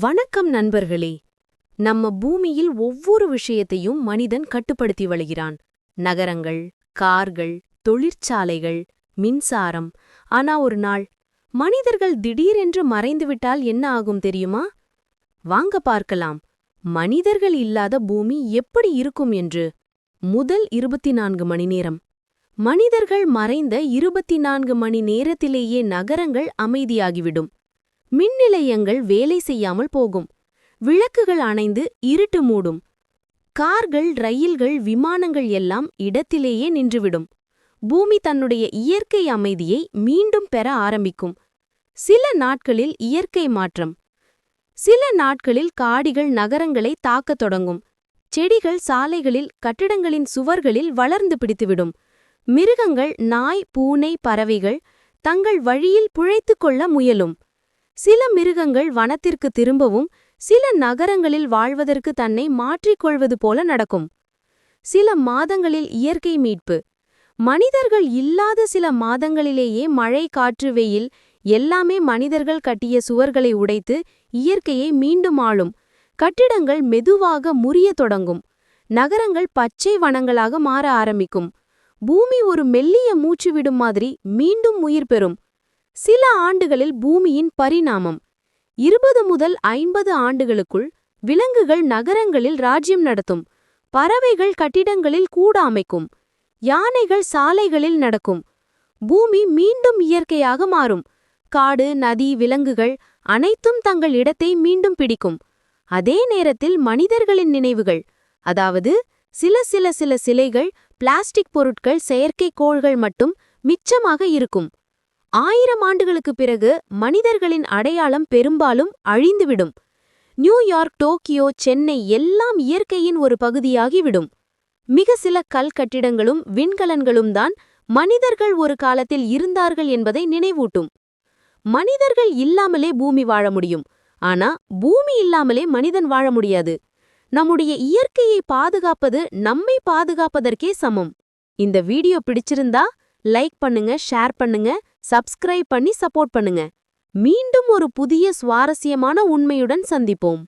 வணக்கம் நண்பர்களே. நம்ம பூமியில் ஒவ்வொரு விஷயத்தையும் மனிதன் கட்டுப்படுத்தி வருகிறான் நகரங்கள் கார்கள் தொழிற்சாலைகள் மின்சாரம். ஆனா ஒரு நாள் மனிதர்கள் திடீரென்று மறைந்துவிட்டால் என்ன ஆகும் தெரியுமா? வாங்க பார்க்கலாம். மனிதர்கள் இல்லாத பூமி எப்படி இருக்கும் என்று. முதல் இருபத்தி நான்கு மணி நேரம். மனிதர்கள் மறைந்த இருபத்தி நான்கு மணி நேரத்திலேயே நகரங்கள் அமைதியாகிவிடும். மின் நிலையங்கள் வேலை செய்யாமல் போகும். விளக்குகள் அணைந்து இருட்டு மூடும். கார்கள் ரயில்கள் விமானங்கள் எல்லாம் இடத்திலேயே நின்றுவிடும். பூமி தன்னுடைய இயற்கை அமைதியை மீண்டும் பெற ஆரம்பிக்கும். சில நாட்களில் இயற்கை மாற்றம். சில நாட்களில் காடிகள் நகரங்களை தாக்கத் தொடங்கும். செடிகள் சாலைகளில் கட்டிடங்களின் சுவர்களில் வளர்ந்து பிடித்துவிடும். மிருகங்கள் நாய் பூனை பறவைகள் தங்கள் வழியில் புழைத்துக் கொள்ள முயலும். சில மிருகங்கள் வனத்திற்கு திரும்பவும் சில நகரங்களில் வாழ்வதற்கு தன்னை மாற்றிக்கொள்வது போல நடக்கும். சில மாதங்களில் இயற்கை மீட்பு. மனிதர்கள் இல்லாத சில மாதங்களிலேயே மழை காற்று வெயில் எல்லாமே மனிதர்கள் கட்டிய சுவர்களை உடைத்து இயற்கையை மீண்டும் ஆளும். கட்டிடங்கள் மெதுவாக முறியத் தொடங்கும். நகரங்கள் பச்சை வனங்களாக மாற ஆரம்பிக்கும். பூமி ஒரு மெல்லிய மூச்சு விடும் மாதிரி மீண்டும் உயிர் பெறும். சில ஆண்டுகளில் பூமியின் பரிணாமம். இருபது முதல் ஐம்பது ஆண்டுகளுக்குள் விலங்குகள் நகரங்களில் ராஜ்யம் நடத்தும். பறவைகள் கட்டிடங்களில் கூட அமைக்கும். யானைகள் சாலைகளில் நடக்கும். பூமி மீண்டும் இயற்கையாக மாறும். காடு நதி விலங்குகள் அனைத்தும் தங்கள் இடத்தை மீண்டும் பிடிக்கும். அதே நேரத்தில் மனிதர்களின் நினைவுகள் அதாவது சில சில சில சிலைகள் பிளாஸ்டிக் பொருட்கள் செயற்கைக்கோள்கள் மட்டும் மிச்சமாக இருக்கும். ஆயிரம் ஆண்டுகளுக்குப் பிறகு மனிதர்களின் அடையாளம் பெரும்பாலும் அழிந்துவிடும். நியூயார்க் டோக்கியோ சென்னை எல்லாம் இயற்கையின் ஒரு பகுதியாகிவிடும். மிக சில கல் கட்டிடங்களும் விண்கலன்களும் தான் மனிதர்கள் ஒரு காலத்தில் இருந்தார்கள் என்பதை நினைவூட்டும். மனிதர்கள் இல்லாமலே பூமி வாழ முடியும். ஆனா பூமி இல்லாமலே மனிதன் வாழ முடியாது. நம்முடைய இயற்கையை பாதுகாப்பது நம்மை பாதுகாப்பதற்கே சமம். இந்த வீடியோ பிடிச்சிருந்தா லைக் பண்ணுங்க ஷேர் பண்ணுங்க சப்ஸ்கிரைப் பண்ணி சப்போர்ட் பண்ணுங்க. மீண்டும் ஒரு புதிய சுவாரஸ்யமான உண்மையுடன் சந்திப்போம்.